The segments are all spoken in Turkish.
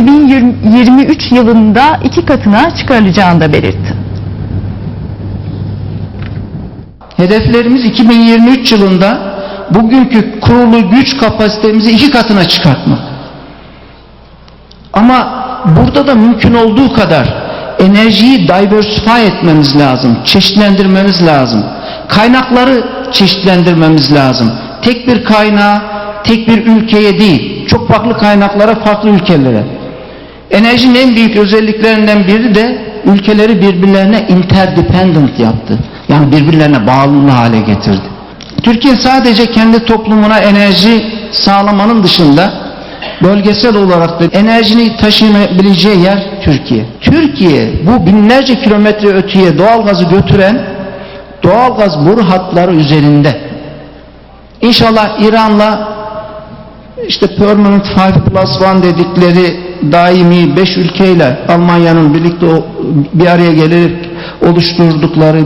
2023 yılında iki katına çıkarılacağını da belirtti. Hedeflerimiz 2023 yılında bugünkü kurulu güç kapasitemizi iki katına çıkartmak. Ama burada da mümkün olduğu kadar enerjiyi diversify etmemiz lazım, çeşitlendirmemiz lazım. Kaynakları çeşitlendirmemiz lazım. Tek bir kaynağa, tek bir ülkeye değil, çok farklı kaynaklara, farklı ülkelere. Enerjinin en büyük özelliklerinden biri de ülkeleri birbirlerine interdependent yaptı. Yani birbirlerine bağımlı hale getirdi. Türkiye sadece kendi toplumuna enerji sağlamanın dışında bölgesel olarak da enerjini taşıyabileceği yer Türkiye. Türkiye bu binlerce kilometre öteye doğalgazı götüren doğalgaz boru hatları üzerinde. İnşallah İran'la işte Permanent Five Plus One dedikleri daimi beş ülkeyle Almanya'nın birlikte bir araya gelerek oluşturdukları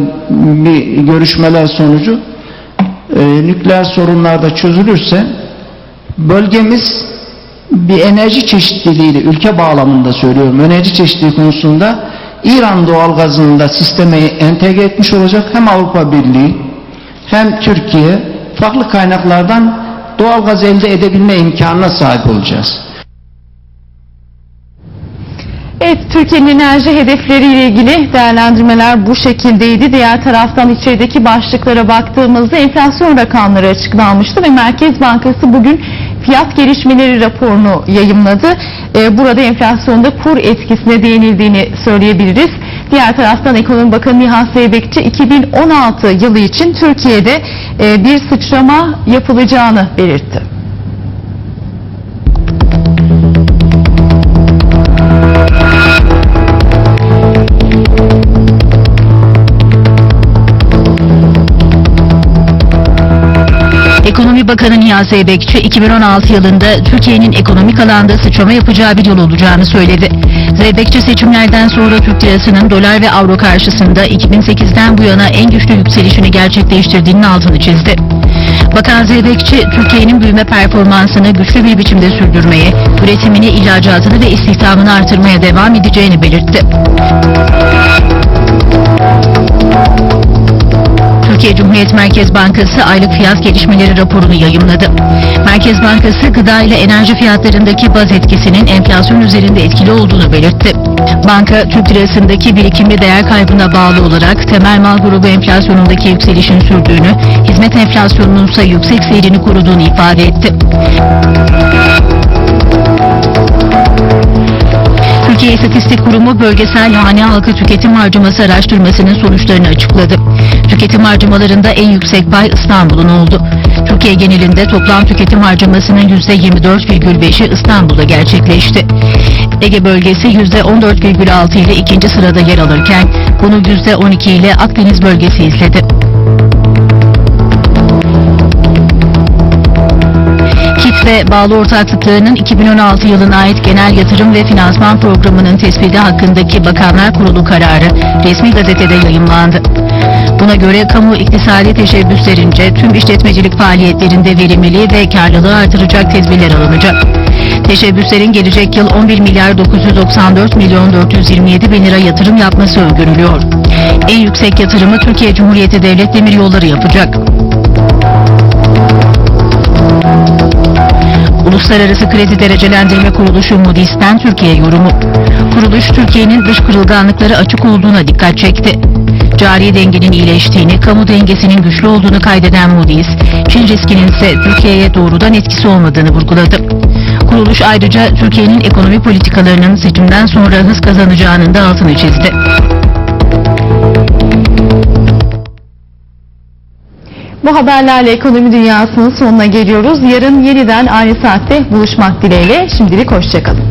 bir görüşmeler sonucu e, nükleer sorunlar da çözülürse bölgemiz bir enerji çeşitliliğiyle ülke bağlamında söylüyorum enerji çeşitliliği konusunda İran doğalgazını da sisteme entegre etmiş olacak hem Avrupa Birliği hem Türkiye farklı kaynaklardan doğalgaz elde edebilme imkanına sahip olacağız. Evet, Türkiye'nin enerji hedefleriyle ilgili değerlendirmeler bu şekildeydi. Diğer taraftan içerideki başlıklara baktığımızda enflasyon rakamları açıklanmıştı ve Merkez Bankası bugün fiyat gelişmeleri raporunu yayımladı. Ee, Burada enflasyonda kur etkisine değinildiğini söyleyebiliriz. Diğer taraftan Ekonomi Bakanı Nihat Zeybekçi 2016 yılı için Türkiye'de e, bir sıçrama yapılacağını belirtti. Ekonomi Bakanı Nihat Zeybekçi 2016 yılında Türkiye'nin ekonomik alanda sıçrama yapacağı bir yıl olacağını söyledi. Zeybekçi seçimlerden sonra Türk lirasının dolar ve avro karşısında 2008'den bu yana en güçlü yükselişini gerçekleştirdiğinin altını çizdi. Bakan Zeybekçi, Türkiye'nin büyüme performansını güçlü bir biçimde sürdürmeye, üretimini, ihracatını ve istihdamını artırmaya devam edeceğini belirtti. Türkiye Cumhuriyet Merkez Bankası aylık fiyat gelişmeleri raporunu yayımladı. Merkez Bankası gıda ile enerji fiyatlarındaki baz etkisinin enflasyon üzerinde etkili olduğunu belirtti. Banka, Türk lirasındaki birikimli değer kaybına bağlı olarak temel mal grubu enflasyonundaki yükselişin sürdüğünü, hizmet enflasyonunun ise yüksek seyrini koruduğunu ifade etti. Türkiye İstatistik Kurumu bölgesel hane halkı tüketim harcaması araştırmasının sonuçlarını açıkladı. Tüketim harcamalarında en yüksek pay İstanbul'un oldu. Türkiye genelinde toplam tüketim harcamasının %24,5'i İstanbul'da gerçekleşti. Ege bölgesi %14,6 ile ikinci sırada yer alırken bunu %12 ile Akdeniz bölgesi izledi. Ve bağlı ortaklıklarının 2016 yılına ait genel yatırım ve finansman programının tespiti hakkındaki Bakanlar Kurulu kararı resmi gazetede yayımlandı. Buna göre kamu iktisadi teşebbüslerince tüm işletmecilik faaliyetlerinde verimliliği ve karlılığı artıracak tedbirler alınacak. Teşebbüslerin gelecek yıl 11 milyar 994 milyon 427 bin lira yatırım yapması öngörülüyor. En yüksek yatırımı Türkiye Cumhuriyeti Devlet Demiryolları yapacak. Uluslararası Kredi Derecelendirme Kuruluşu Moody's'ten Türkiye yorumu. Kuruluş Türkiye'nin dış kırılganlıkları açık olduğuna dikkat çekti. Cari dengenin iyileştiğini, kamu dengesinin güçlü olduğunu kaydeden Moody's, Çin riskinin ise Türkiye'ye doğrudan etkisi olmadığını vurguladı. Kuruluş ayrıca Türkiye'nin ekonomi politikalarının seçimden sonra hız kazanacağının da altını çizdi. Bu haberlerle ekonomi dünyasının sonuna geliyoruz. Yarın yeniden aynı saatte buluşmak dileğiyle. Şimdilik hoşçakalın.